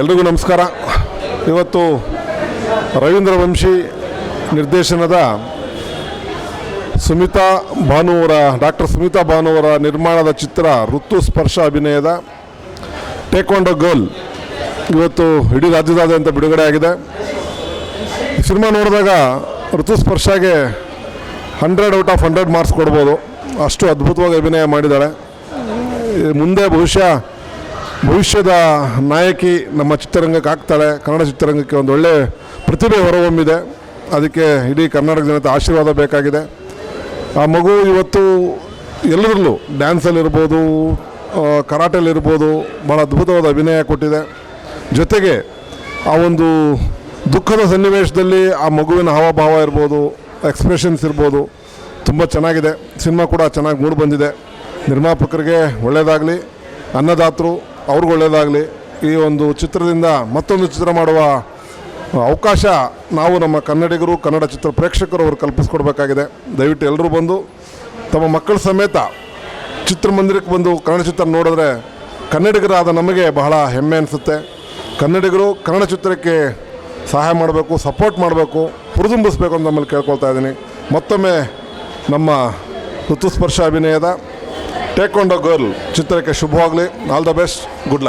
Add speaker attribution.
Speaker 1: ಎಲ್ರಿಗೂ ನಮಸ್ಕಾರ. ಇವತ್ತು ರವೀಂದ್ರ ವಂಶಿ ನಿರ್ದೇಶನದ ಸುಮಿತಾ ಭಾನುವರ, ಡಾಕ್ಟರ್ ಸುಮಿತಾ ಭಾನುವರ ನಿರ್ಮಾಣದ ಚಿತ್ರ ಋತು ಸ್ಪರ್ಶ ಅಭಿನಯದ ಟೇಕ್ವಾಂಡೋ ಗರ್ಲ್ ಇವತ್ತು ಇಡೀ ರಾಜ್ಯದಾದ್ಯಂತ ಬಿಡುಗಡೆ ಆಗಿದೆ ಸಿನಿಮಾ ನೋಡಿದಾಗ ಋತು ಸ್ಪರ್ಶಗೆ hundred out of hundred marks ಕೊಡ್ಬೋದು. ಅಷ್ಟು ಅದ್ಭುತವಾಗಿ ಅಭಿನಯ ಮಾಡಿದ್ದಾಳೆ. ಮುಂದೆ ಬಹುಶಃ ಭವಿಷ್ಯದ ನಾಯಕಿ ನಮ್ಮ ಚಿತ್ರರಂಗಕ್ಕೆ ಆಗ್ತಾಳೆ, ಕನ್ನಡ ಚಿತ್ರರಂಗಕ್ಕೆ ಒಂದು ಒಳ್ಳೆ ಪ್ರತಿಭೆ ಹೊರಹೊಮ್ಮಿದೆ. ಅದಕ್ಕೆ ಇಡೀ ಕರ್ನಾಟಕ ಜನತೆ ಆಶೀರ್ವಾದ ಬೇಕಾಗಿದೆ. ಆ ಮಗು ಇವತ್ತು ಎಲ್ಲದರಲ್ಲೂ ಡ್ಯಾನ್ಸಲ್ಲಿರ್ಬೋದು ಕರಾಟೆಯಲ್ಲಿರ್ಬೋದು ಭಾಳ ಅದ್ಭುತವಾದ ಅಭಿನಯ ಕೊಟ್ಟಿದೆ. ಜೊತೆಗೆ ಆ ಒಂದು ದುಃಖದ ಸನ್ನಿವೇಶದಲ್ಲಿ ಆ ಮಗುವಿನ ಹಾವಭಾವ ಇರ್ಬೋದು ಎಕ್ಸ್ಪ್ರೆಷನ್ಸ್ ಇರ್ಬೋದು, ತುಂಬ ಚೆನ್ನಾಗಿದೆ. ಸಿನಿಮಾ ಕೂಡ ಚೆನ್ನಾಗಿ ಮೂಡಿ ಬಂದಿದೆ. ನಿರ್ಮಾಪಕರಿಗೆ ಒಳ್ಳೆಯದಾಗಲಿ ಅನ್ನದಾತರು ಅವ್ರಿಗೆ ಒಳ್ಳೆಯದಾಗಲಿ ಈ ಒಂದು ಚಿತ್ರದಿಂದ ಮತ್ತೊಂದು ಚಿತ್ರ ಮಾಡುವ ಅವಕಾಶ ನಾವು ನಮ್ಮ ಕನ್ನಡಿಗರು, ಕನ್ನಡ ಚಿತ್ರ ಪ್ರೇಕ್ಷಕರು ಅವರು ಕಲ್ಪಿಸ್ಕೊಡ್ಬೇಕಾಗಿದೆ. ದಯವಿಟ್ಟು ಎಲ್ಲರೂ ಬಂದು ತಮ್ಮ ಮಕ್ಕಳ ಸಮೇತ ಚಿತ್ರಮಂದಿರಕ್ಕೆ ಬಂದು ಕನ್ನಡ ಚಿತ್ರ ನೋಡಿದ್ರೆ ಕನ್ನಡಿಗರಾದ ನಮಗೆ ಬಹಳ ಹೆಮ್ಮೆ ಅನಿಸುತ್ತೆ. ಕನ್ನಡಿಗರು ಕನ್ನಡ ಚಿತ್ರಕ್ಕೆ ಸಹಾಯ ಮಾಡಬೇಕು ಸಪೋರ್ಟ್ ಮಾಡಬೇಕು ಹುರಿದುಂಬಿಸ್ಬೇಕು ಅಂತ ನಮ್ಮಲ್ಲಿ ಕೇಳ್ಕೊಳ್ತಾ ಇದ್ದೀನಿ. ಮತ್ತೊಮ್ಮೆ ನಮ್ಮ ಋತುಸ್ಪರ್ಶ ಅಭಿನಯದ ಟೇಕ್ವಾಂಡೋ ಗರ್ಲ್ ಚಿತ್ರಕ್ಕೆ ಶುಭವಾಗಲಿ all the best good luck